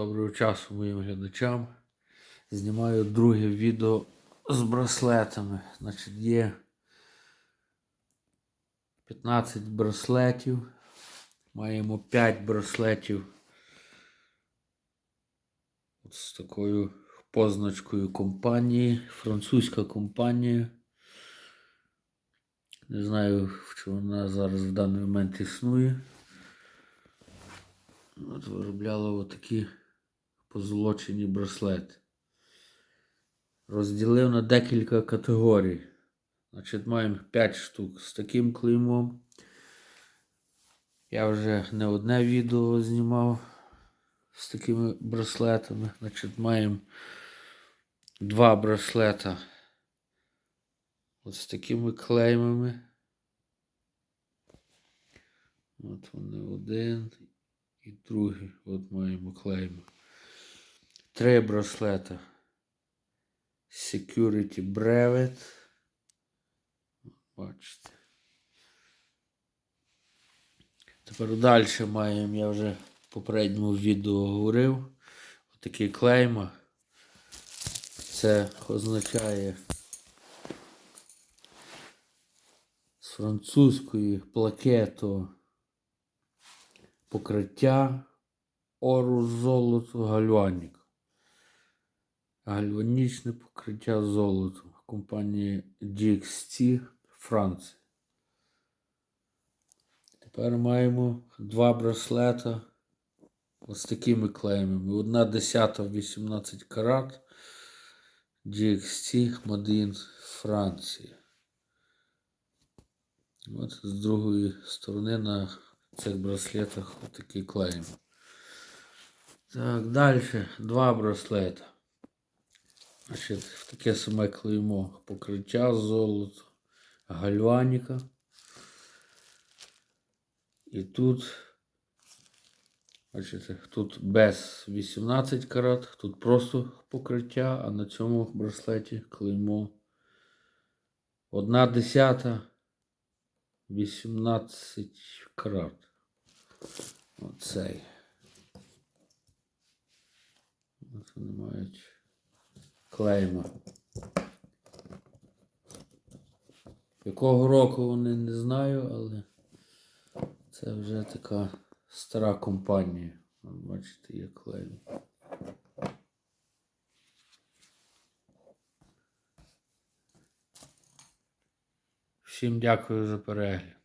Доброго часу моїм глядачам. Знімаю друге відео з браслетами. Значить, є 15 браслетів. Маємо 5 браслетів от з такою позначкою компанії. Французька компанія. Не знаю, чи вона зараз в даний момент існує. От виробляли отакі позолочені браслети. Розділив на декілька категорій. Значить, маємо 5 штук з таким клеймом. Я вже не одне відео знімав з такими браслетами. Значить, маємо два браслета от з такими клеймами. От вони один і другий. От маємо клейми. Три браслета. Security Brevet. Бачите. Тепер далі маємо, я вже в попередньому відео говорив. Отакі клейма. Це означає з французької плакету покриття ору золоту гальванік. Гальванічне покриття золоту компанії DXT Франції. Тепер маємо два браслета ось такими клеймами. Одна десята в 18 карат DXT Made Франція. От з другої сторони на цих браслетах отакий клейм. Так, далі два браслета. Значить, таке саме клеймо покриття золото, гальваніка. І тут, бачите, тут без 18 карат, тут просто покриття, а на цьому браслеті клеймо одна десята 18 карат. Оцей. От вони мають клейма. Якого року вони не знаю, але це вже така стара компанія. Бачите, є клейм. Всім дякую за перегляд.